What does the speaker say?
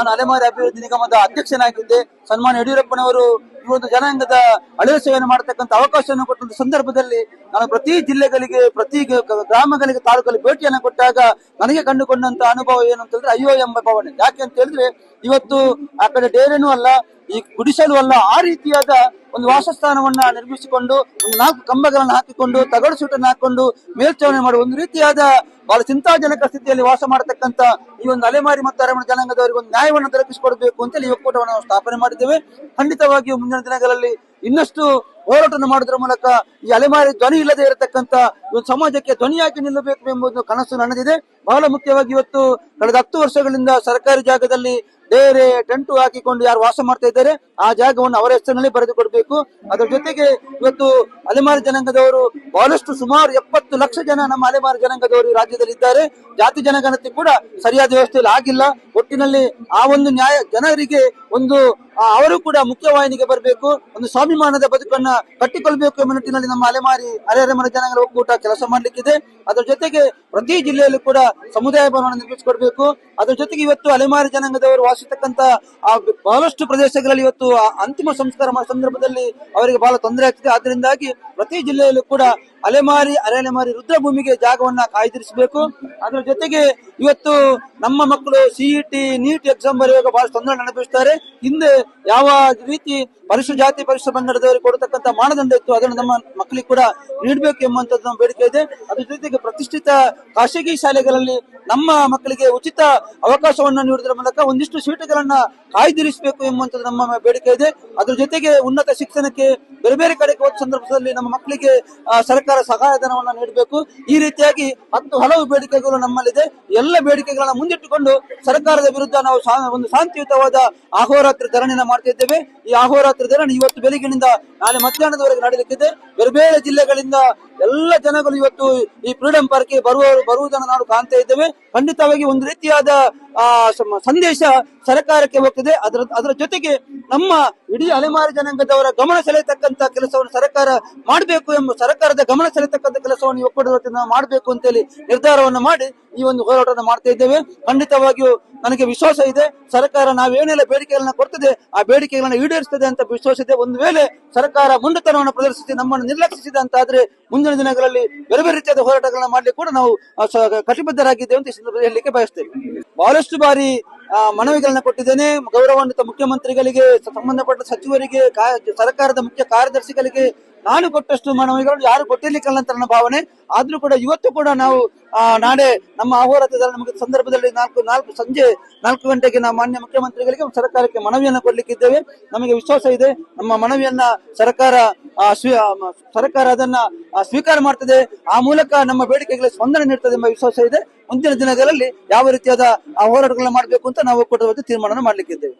ನಾನು ಅಲೆಮಾರಿ ಅಭಿವೃದ್ಧಿ ನಿಗಮದ ಅಧ್ಯಕ್ಷನಾಗಿದ್ದೆ. ಸನ್ಮಾನ್ ಯಡಿಯೂರಪ್ಪನವರು ಈ ಒಂದು ಜನಾಂಗದ ಅಳಿವ ಸೇವೆಯನ್ನು ಮಾಡತಕ್ಕಂಥ ಅವಕಾಶವನ್ನು ಕೊಟ್ಟಂತ ಸಂದರ್ಭದಲ್ಲಿ ನಾನು ಪ್ರತಿ ಜಿಲ್ಲೆಗಳಿಗೆ, ಪ್ರತಿ ಗ್ರಾಮಗಳಿಗೆ, ತಾಲೂಕಲ್ಲಿ ಭೇಟಿಯನ್ನು ಕೊಟ್ಟಾಗ ನನಗೆ ಕಂಡುಕೊಂಡಂತ ಅನುಭವ ಏನು ಅಂತ ಹೇಳಿದ್ರೆ ಅಯ್ಯೋ ಎಂಬ ಭಾವನೆ. ಯಾಕೆ ಅಂತ ಹೇಳಿದ್ರೆ ಇವತ್ತು ಆ ಕಡೆ ಡೇರೆನೂ ಅಲ್ಲ, ಈ ಗುಡಿಸಲು ಅಲ್ಲ, ಆ ರೀತಿಯಾದ ಒಂದು ವಾಸಸ್ಥಾನವನ್ನ ನಿರ್ಮಿಸಿಕೊಂಡು, ಒಂದು ನಾಲ್ಕು ಕಂಬಗಳನ್ನು ಹಾಕಿಕೊಂಡು, ತಗಡು ಸೂಟನ್ನು ಹಾಕೊಂಡು ಮೇಲ್ಚಾವಣೆ ಮಾಡುವ ಒಂದು ರೀತಿಯಾದ ಬಹಳ ಚಿಂತಾಜನಕ ಸ್ಥಿತಿಯಲ್ಲಿ ವಾಸ ಮಾಡತಕ್ಕಂತ ಈ ಒಂದು ಅಲೆಮಾರಿ ಮತ್ತು ಅರಮನೆ ಜನಾಂಗದವರಿಗೆ ಒಂದು ನ್ಯಾಯವನ್ನು ದೊರಕಿಸಿಕೊಡಬೇಕು ಅಂತೇಳಿ ಈ ಒಕ್ಕೂಟವನ್ನು ಸ್ಥಾಪನೆ ಮಾಡಿದ್ದೇವೆ. ಖಂಡಿತವಾಗಿಯೂ ಮುಂದಿನ ದಿನಗಳಲ್ಲಿ ಇನ್ನಷ್ಟು ಹೋರಾಟವನ್ನು ಮಾಡುವುದರ ಮೂಲಕ ಈ ಅಲೆಮಾರಿ ಧ್ವನಿ ಇಲ್ಲದೆ ಇರತಕ್ಕಂತ ಒಂದು ಸಮಾಜಕ್ಕೆ ಧ್ವನಿಯಾಗಿ ನಿಲ್ಲಬೇಕು ಎಂಬುದು ಕನಸು ನನ್ನದಿದೆ. ಬಹಳ ಮುಖ್ಯವಾಗಿ ಇವತ್ತು ಕಳೆದ ಹತ್ತು ವರ್ಷಗಳಿಂದ ಸರ್ಕಾರಿ ಜಾಗದಲ್ಲಿ ಬೇರೆ ಟೆಂಟು ಹಾಕಿಕೊಂಡು ಯಾರು ವಾಸ ಮಾಡ್ತಾ ಇದ್ದಾರೆ, ಆ ಜಾಗವನ್ನು ಅವರ ಹೆಸರಿನಲ್ಲಿ ಬರೆದುಕೊಡ್ಬೇಕು. ಅದರ ಜೊತೆಗೆ ಇವತ್ತು ಅಲೆಮಾರಿ ಜನಾಂಗದವರು ಬಹಳಷ್ಟು ಸುಮಾರು ಎಪ್ಪತ್ತು ಲಕ್ಷ ಜನ ನಮ್ಮ ಅಲೆಮಾರಿ ಜನಾಂಗದವರು ರಾಜ್ಯದಲ್ಲಿ ಇದ್ದಾರೆ ಜಾತಿ ಜನಗಣತಿ ಕೂಡ ಸರಿಯಾದ ವ್ಯವಸ್ಥೆಯಲ್ಲಿ ಆಗಿಲ್ಲ. ಒಟ್ಟಿನಲ್ಲಿ ಆ ಒಂದು ನ್ಯಾಯ ಜನರಿಗೆ ಒಂದು ಅವರು ಕೂಡ ಮುಖ್ಯವಾಹಿನಿಗೆ ಬರಬೇಕು, ಒಂದು ಸ್ವಾಭಿಮಾನದ ಬದುಕನ್ನ ಕಟ್ಟಿಕೊಳ್ಬೇಕು ಎಂಬ ನಿಟ್ಟಿನಲ್ಲಿ ನಮ್ಮ ಅಲೆಮಾರಿ ಅಲೆಮರ ಜನಾಂಗದ ಒಕ್ಕೂಟ ಕೆಲಸ ಮಾಡಲಿಕ್ಕಿದೆ. ಅದರ ಜೊತೆಗೆ ಪ್ರತಿ ಜಿಲ್ಲೆಯಲ್ಲೂ ಕೂಡ ಸಮುದಾಯ ಭವನ ನಿರ್ಮಿಸಿಕೊಡ್ಬೇಕು. ಅದರ ಜೊತೆಗೆ ಇವತ್ತು ಅಲೆಮಾರಿ ಜನಾಂಗದವರು ವಾಸಿಸತಕ್ಕಂತ ಬಹಳಷ್ಟು ಪ್ರದೇಶಗಳಲ್ಲಿ ಇವತ್ತು ಅಂತಿಮ ಸಂಸ್ಕಾರ ಸಂದರ್ಭದಲ್ಲಿ ಅವರಿಗೆ ಬಹಳ ತೊಂದರೆ ಆಗ್ತಿದೆ. ಆದ್ರಿಂದಾಗಿ ಪ್ರತಿ ಜಿಲ್ಲೆಯಲ್ಲೂ ಕೂಡ ಅಲೆಮಾರಿ ಅರೆಲೆಮಾರಿ ರುದ್ರಭೂಮಿಗೆ ಜಾಗವನ್ನ ಕಾಯ್ದಿರಿಸಬೇಕು. ಅದರ ಜೊತೆಗೆ ಇವತ್ತು ನಮ್ಮ ಮಕ್ಕಳು ಸಿಇಟಿ ನೀಟ್ ಎಕ್ಸಾಮ್ ಬರೆಯುವಾಗ ಬಹಳ ತೊಂದರೆ ಅನುಭವಿಸ್ತಾರೆ ಹಿಂದೆ ಯಾವ ರೀತಿ ಪರಿಶು ಜಾತಿ ಪರಿಶು ಪಂಗಡದವರಿಗೆ ಕೊಡತಕ್ಕಂತ ಮಾನದಂಡ ಇತ್ತು ಅದನ್ನು ನಮ್ಮ ಮಕ್ಕಳಿಗೆ ಕೂಡ ನೀಡಬೇಕು ಎಂಬಂತದ್ದು ನಮ್ಮ ಬೇಡಿಕೆ ಇದೆ. ಅದ್ರ ಜೊತೆಗೆ ಪ್ರತಿಷ್ಠಿತ ಖಾಸಗಿ ಶಾಲೆಗಳಲ್ಲಿ ನಮ್ಮ ಮಕ್ಕಳಿಗೆ ಉಚಿತ ಅವಕಾಶವನ್ನು ನೀಡುವುದರ ಮೂಲಕ ಒಂದಿಷ್ಟು ಸೀಟುಗಳನ್ನ ಕಾಯ್ದಿರಿಸಬೇಕು ಎಂಬಂತದ್ದು ನಮ್ಮ ಬೇಡಿಕೆ ಇದೆ. ಅದ್ರ ಜೊತೆಗೆ ಉನ್ನತ ಶಿಕ್ಷಣಕ್ಕೆ ಬೇರೆ ಬೇರೆ ಕಡೆಗೆ ಹೋದ ಸಂದರ್ಭದಲ್ಲಿ ನಮ್ಮ ಮಕ್ಕಳಿಗೆ ಆ, ಸರ್ಕಾರ ಸಹಾಯಧನವನ್ನು ನೀಡಬೇಕು. ಈ ರೀತಿಯಾಗಿ ಹತ್ತು ಹಲವು ಬೇಡಿಕೆಗಳು ನಮ್ಮಲ್ಲಿದೆ. ಎಲ್ಲ ಬೇಡಿಕೆಗಳನ್ನ ಮುಂದಿಟ್ಟುಕೊಂಡು ಸರ್ಕಾರದ ವಿರುದ್ಧ ನಾವು ಒಂದು ಶಾಂತಿಯುತವಾದ ಅಹೋರಾತ್ರಿ ಧರಣಿಯನ್ನು ಮಾಡ್ತಾ ಇದ್ದೇವೆ. ಈ ಅಹೋರಾತ್ರಿ ಧರಣಿ ಇವತ್ತು ಬೆಳಗಿನಿಂದ ನಾಳೆ ಮಧ್ಯಾಹ್ನದವರೆಗೆ ನಡೆಯಲಿಕ್ಕಿದೆ. ಬೇರೆ ಬೇರೆ ಜಿಲ್ಲೆಗಳಿಂದ ಎಲ್ಲ ಜನಗಳು ಇವತ್ತು ಈ ಫ್ರೀಡಂ ಪಾರ್ಕ್ಗೆ ಬರುವ ಬರುವುದನ್ನು ನಾವು ಕಾಣ್ತಾ ಇದ್ದೇವೆ. ಖಂಡಿತವಾಗಿ ಒಂದು ರೀತಿಯಾದ ಸಂದೇಶ ಸರ್ಕಾರಕ್ಕೆ ಹೋಗ್ತದೆ. ಅದರ ಅದರ ಜೊತೆಗೆ ನಮ್ಮ ಇಡೀ ಅಲೆಮಾರಿ ಜನಾಂಗದವರ ಗಮನ ಸೆಳೆಯತಕ್ಕಂತ ಕೆಲಸವನ್ನು ಸರ್ಕಾರ ಮಾಡಬೇಕು ಎಂಬ, ಸರ್ಕಾರದ ಗಮನ ಸೆಳೆಯತಕ್ಕಂತ ಕೆಲಸವನ್ನು ಈ ಒಕ್ಕೂಟದ ಅಂತ ನಾವು ಮಾಡಬೇಕು ಅಂತೇಳಿ ನಿರ್ಧಾರವನ್ನು ಮಾಡಿ ಈ ಒಂದು ಹೋರಾಟವನ್ನು ಮಾಡ್ತಾ ಇದ್ದೇವೆ. ಖಂಡಿತವಾಗಿಯೂ ನನಗೆ ವಿಶ್ವಾಸ ಇದೆ. ಸರ್ಕಾರ ನಾವೇನೆಲ್ಲ ಬೇಡಿಕೆಗಳನ್ನ ಕೊಡ್ತದೆ, ಆ ಬೇಡಿಕೆಗಳನ್ನ ಈಡೇರಿಸ್ತದೆ ಅಂತ ವಿಶ್ವಾಸ ಇದೆ. ಒಂದು ವೇಳೆ ಸರ್ಕಾರ ಮುಂಡತನವನ್ನು ಪ್ರದರ್ಶಿಸಿ, ನಮ್ಮನ್ನು ನಿರ್ಲಕ್ಷಿಸಿದೆ ಅಂತ ಆದ್ರೆ ಮುಂದಿನ ದಿನಗಳಲ್ಲಿ ಬೇರೆ ಬೇರೆ ರೀತಿಯಾದ ಹೋರಾಟಗಳನ್ನ ಮಾಡ್ಲಿಕ್ಕೆ ಕೂಡ ನಾವು ಕಟಿಬದ್ಧರಾಗಿದ್ದೇವೆ ಅಂತ ಈ ಸಂದರ್ಭದಲ್ಲಿ ಹೇಳಲಿಕ್ಕೆ ಬಯಸ್ತೇವೆ ಬಹಳಷ್ಟು ಬಾರಿ ಮನವಿಗಳನ್ನ ಕೊಟ್ಟಿದ್ದೇನೆ. ಗೌರವಾನ್ವಿತ ಮುಖ್ಯಮಂತ್ರಿಗಳಿಗೆ, ಸಂಬಂಧಪಟ್ಟ ಸಚಿವರಿಗೆ ಸರ್ಕಾರದ ಮುಖ್ಯ ಕಾರ್ಯದರ್ಶಿಗಳಿಗೆ ನಾನು ಕೊಟ್ಟಷ್ಟು ಮನವಿಗಳು ಯಾರು ಕೊಟ್ಟಿರ್ಲಿಕ್ಕಲ್ಲ ಅಂತ ನನ್ನ ಭಾವನೆ. ಆದ್ರೂ ಕೂಡ ಇವತ್ತು ಕೂಡ ನಾವು ನಾಳೆ ನಮ್ಮ ಅಹೋರಾತ್ರದ ನಮಗೆ ಸಂದರ್ಭದಲ್ಲಿ ನಾಲ್ಕು ನಾಲ್ಕು ಸಂಜೆ, ನಾಲ್ಕು ಗಂಟೆಗೆ ನಾವು ಮಾನ್ಯ ಮುಖ್ಯಮಂತ್ರಿಗಳಿಗೆ ಸರ್ಕಾರಕ್ಕೆ ಮನವಿಯನ್ನು ಕೊಡ್ಲಿಕ್ಕಿದ್ದೇವೆ. ನಮಗೆ ವಿಶ್ವಾಸ ಇದೆ. ನಮ್ಮ ಮನವಿಯನ್ನ ಸರ್ಕಾರ ಸರ್ಕಾರ ಅದನ್ನ ಸ್ವೀಕಾರ ಮಾಡ್ತದೆ. ಆ ಮೂಲಕ ನಮ್ಮ ಬೇಡಿಕೆಗಳಿಗೆ ಸ್ಪಂದನೆ ನೀಡ್ತದೆ ಎಂಬ ವಿಶ್ವಾಸ ಇದೆ. ಮುಂದಿನ ದಿನಗಳಲ್ಲಿ ಯಾವ ರೀತಿಯಾದ ಹೋರಾಟಗಳನ್ನು ಮಾಡಬೇಕು ಅಂತ ನಾವು ಕೊಟ್ಟ ತೀರ್ಮಾನ ಮಾಡ್ಲಿಕ್ಕಿದ್ದೇವೆ.